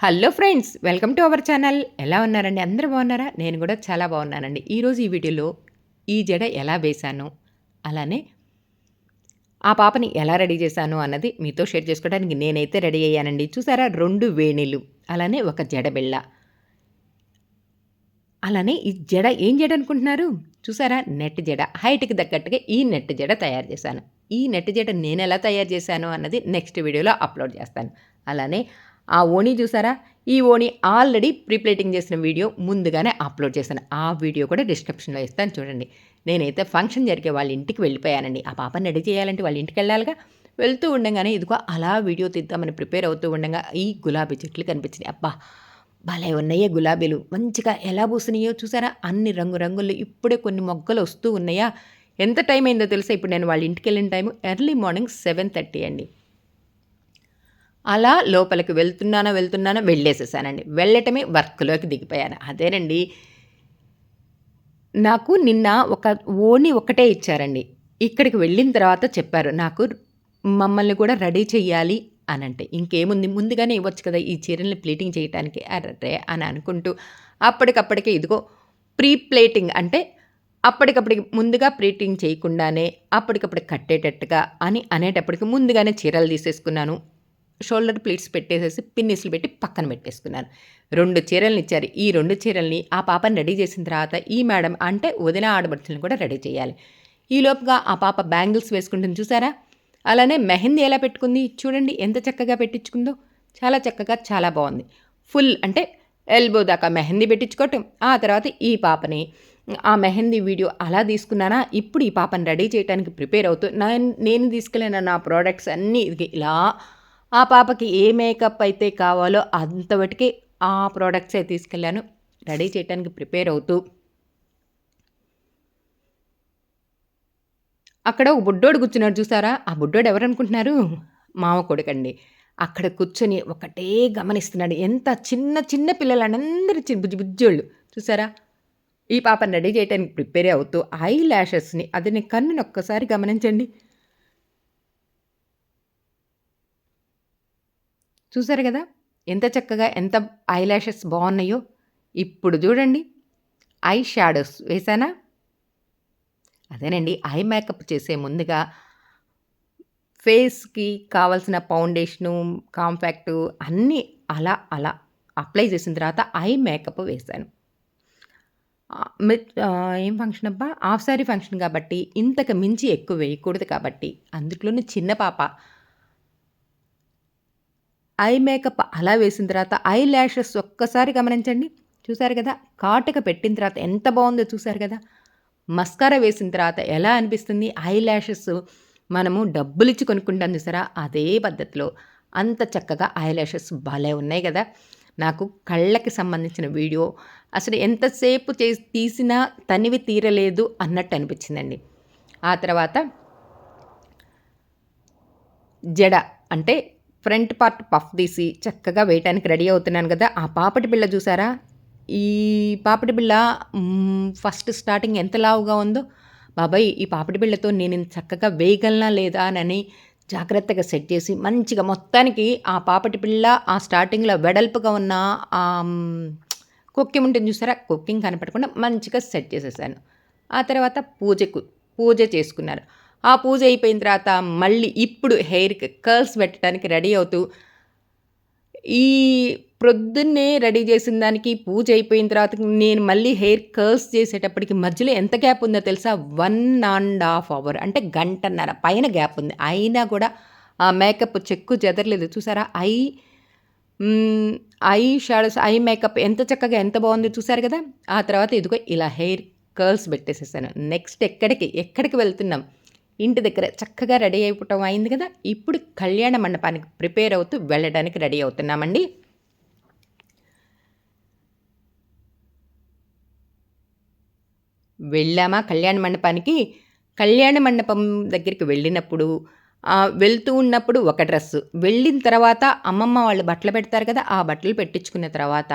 Hello friends welcome to our channel. ఎలా ఉన్నారండి? అందరూ బాగున్నారా? నేను కూడా చాలా బాగున్నానండి. ఈరోజు ఈ వీడియోలో ఈ జడ ఎలా వేశాను అలానే ఆ పాపని ఎలా రెడీ చేశాను అన్నది మీతో షేర్ చేసుకోవడానికి నేనైతే రెడీ అయ్యానండి. చూసారా? రెండు వేణిలు అలానే ఒక జడ బిళ్ళ. అలానే ఈ జడ ఏం జడ అనుకుంటున్నారు? చూసారా? నెట్ జడ. హైట్కి తగ్గట్టుగా ఈ నెట్ జడ తయారు చేశాను. ఈ నెట్ జడ నేను ఎలా తయారు చేశాను అన్నది నెక్స్ట్ వీడియోలో అప్లోడ్ చేస్తాను. అలానే ఆ ఓణి చూసారా? ఈ ఓణి ఆల్రెడీ ప్రీప్లేటింగ్ చేసిన వీడియో ముందుగానే అప్లోడ్ చేశాను. ఆ వీడియో కూడా డిస్క్రిప్షన్లో ఇస్తాను చూడండి. నేనైతే ఫంక్షన్ జరిగే వాళ్ళ ఇంటికి వెళ్ళిపోయానండి. ఆ పాపని రెడీ చేయాలంటే వాళ్ళ ఇంటికి వెళ్ళాలిగా. వెళ్తూ ఉండగానే ఇదిగో అలా వీడియో తీద్దామని ప్రిపేర్ అవుతూ ఉండగా ఈ గులాబీ చెట్లు కనిపించినాయి. అబ్బా! భలే ఉన్నాయే గులాబీలు. మంచిగా ఎలా పూసినాయో చూసారా? అన్ని రంగు రంగులు ఇప్పుడే కొన్ని మొగ్గలు వస్తూ ఉన్నాయా? ఎంత టైం అయిందో తెలుసా? ఇప్పుడు నేను వాళ్ళ ఇంటికి వెళ్ళిన time early morning seven thirty అండి. అలా లోపలికి వెళ్తున్నానో వెళ్తున్నానో వెళ్ళేసేసానండి. వెళ్ళటమే వర్క్లోకి దిగిపోయాను. అదేనండి నాకు నిన్న ఒక ఓని ఒకటే ఇచ్చారండి. ఇక్కడికి వెళ్ళిన తర్వాత చెప్పారు నాకు మమ్మల్ని కూడా రెడీ చెయ్యాలి అని అంటే ఇంకేముంది? ముందుగానే ఇవ్వచ్చు కదా ఈ చీరల్ని ప్లేటింగ్ చేయడానికి అర్రే అని అనుకుంటూ అప్పటికప్పటికే ఇదిగో ప్రీ ప్లేటింగ్ అంటే అప్పటికప్పటికి ముందుగా ప్లేటింగ్ చేయకుండానే అప్పటికప్పుడు కట్టేటట్టుగా అని అనేటప్పటికి ముందుగానే చీరలు తీసేసుకున్నాను. షోల్డర్ ప్లేట్స్ పెట్టేసేసి పిన్నిస్లు పెట్టి పక్కన పెట్టేసుకున్నాను రెండు చీరలను ఇచ్చారు. ఈ రెండు చీరల్ని ఆ పాపని రెడీ చేసిన తర్వాత ఈ మేడం అంటే వదిన ఆడబడుచులను కూడా రెడీ చేయాలి. ఈ లోపుగా ఆ పాప బ్యాంగిల్స్ వేసుకుంటుంది చూసారా? అలానే మెహందీ ఎలా పెట్టుకుంది చూడండి ఎంత చక్కగా పెట్టించుకుందో. చాలా చక్కగా చాలా బాగుంది. ఫుల్ అంటే ఎల్బో దాకా మెహందీ పెట్టించుకోవటం. ఆ తర్వాత ఈ పాపని ఆ మెహందీ వీడియో అలా తీసుకున్నానా? ఇప్పుడు ఈ పాపని రెడీ చేయడానికి ప్రిపేర్ అవుతూ నేను తీసుకెళ్ళిన నా ప్రోడక్ట్స్ అన్నీ ఇలా ఆ పాపకి ఏ మేకప్ అయితే కావాలో అంతవటికి ఆ ప్రోడక్ట్సే తీసుకెళ్ళాను. రెడీ చేయడానికి ప్రిపేర్ అవుతూ. అక్కడ ఒక బుడ్డోడు కూర్చున్నాడు చూసారా? ఆ బుడ్డోడు ఎవరనుకుంటున్నారు? మామ కొడుకండి. అక్కడ కూర్చొని ఒకటే గమనిస్తున్నాడు. ఎంత చిన్న చిన్న పిల్లలందరూ బుజ్జి బుజ్జోళ్ళు. చూసారా? ఈ పాపని రెడీ చేయడానికి ప్రిపేర్ అవుతూ ఐ ల్యాషెస్ని అది నీ కన్నుని ఒక్కసారి గమనించండి. చూసారు కదా? ఎంత చక్కగా ఎంత ఐ ల్యాషెస్ బాగున్నాయో. ఇప్పుడు చూడండి. ఐ షాడోస్ వేసానా అదేనండి ఐ మేకప్ చేసే ముందుగా ఫేస్కి కావాల్సిన ఫౌండేషను కాంపాక్టు అన్నీ అలా అలా అప్లై చేసిన తర్వాత ఐ మేకప్ వేశాను. ఏం ఫంక్షన్ అబ్బా? హాఫ్ సారీ ఫంక్షన్ కాబట్టి ఇంతకు మించి ఎక్కువ వేయకూడదు కాబట్టి అందులోనే చిన్న పాప ఐ మేకప్ అలా వేసిన తర్వాత ఐ ల్యాషెస్ ఒక్కసారి గమనించండి. చూసారు కదా? కాటుక పెట్టిన తర్వాత ఎంత బాగుందో చూసారు కదా? మస్కారా వేసిన తర్వాత ఎలా అనిపిస్తుంది? ఐ ల్యాషెస్ మనము డబ్బులు ఇచ్చి కొనుక్కుంటాం చూసారా? అదే పద్ధతిలో అంత చక్కగా ఐ ల్యాషెస్ భలే ఉన్నాయి కదా? నాకు కళ్ళకి సంబంధించిన వీడియో అసలు ఎంతసేపు చే తీసినా తనివి తీరలేదు అన్నట్టు అనిపించిందండి. ఆ తర్వాత జడ అంటే ఫ్రంట్ పార్ట్ పఫ్ తీసి చక్కగా వేయటానికి రెడీ అవుతున్నాను కదా. ఆ పాపటి బిళ్ళ చూసారా? ఈ పాపటి బిళ్ళ ఫస్ట్ స్టార్టింగ్ ఎంత లావుగా ఉందో. బాబాయ్ ఈ పాపటి బిళ్ళతో నేను చక్కగా వేయగలనా లేదా అని జాగ్రత్తగా సెట్ చేసి మంచిగా మొత్తానికి ఆ పాపటి పిల్ల ఆ స్టార్టింగ్లో వెడల్పుగా ఉన్న కుక్కింగ్ ఉంటుంది చూసారా? కుక్కింగ్ కనపడకుండా మంచిగా సెట్ చేసేసాను. ఆ తర్వాత పూజకు పూజ చేసుకున్నారు. ఆ పూజ అయిపోయిన తర్వాత మళ్ళీ ఇప్పుడు హెయిర్కి కర్ల్స్ పెట్టడానికి రెడీ అవుతూ ఈ ప్రొద్దున్నే రెడీ చేసిన దానికి పూజ అయిపోయిన తర్వాత నేను మళ్ళీ హెయిర్ కర్ల్స్ చేసేటప్పటికి మధ్యలో ఎంత గ్యాప్ ఉందో తెలుసా? వన్ అండ్ హాఫ్ అవర్ అంటే గంటన్నర పైన గ్యాప్ ఉంది. అయినా కూడా ఆ మేకప్ చెక్కు చెదరలేదు. చూసారా? Eye eye shadows eye makeup ఎంత చక్కగా ఎంత బాగుంది చూసారు కదా? ఆ తర్వాత ఇదిగో ఇలా హెయిర్ కర్ల్స్ పెట్టేసేసాను. నెక్స్ట్ ఎక్కడికి? ఎక్కడికి వెళ్తున్నాం? ఇంటి దగ్గర చక్కగా రెడీ అయిపోవటం అయింది కదా ఇప్పుడు కళ్యాణ మండపానికి ప్రిపేర్ అవుతూ వెళ్ళడానికి రెడీ అవుతున్నామండి. వెళ్ళామా కళ్యాణ మండపానికి? కళ్యాణ మండపం దగ్గరికి వెళ్ళినప్పుడు వెళ్తూ ఉన్నప్పుడు ఒక డ్రెస్సు. వెళ్ళిన తర్వాత అమ్మమ్మ వాళ్ళు బట్టలు పెడతారు కదా ఆ బట్టలు పెట్టించుకున్న తర్వాత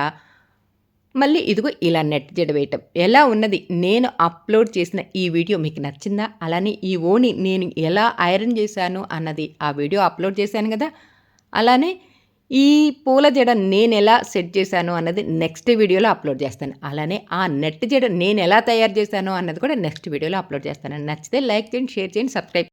మళ్ళీ ఇదిగో ఇలా నెట్ జడవేయటం ఎలా ఉన్నది నేను అప్లోడ్ చేసిన ఈ వీడియో మీకు నచ్చిందా అలానే ఈ ఓని నేను ఎలా ఐరన్ చేశాను అన్నది ఆ వీడియో అప్లోడ్ చేశాను కదా అలానే ఈ పూల జడ నేను ఎలా సెట్ చేశాను అన్నది నెక్స్ట్ వీడియోలో అప్లోడ్ చేస్తాను. అలానే ఆ నెట్ జడ నేను ఎలా తయారు చేశాను అన్నది కూడా నెక్స్ట్ వీడియోలో అప్లోడ్ చేస్తాను. నచ్చితే లైక్ చేయండి, షేర్ చేయండి, సబ్స్క్రైబ్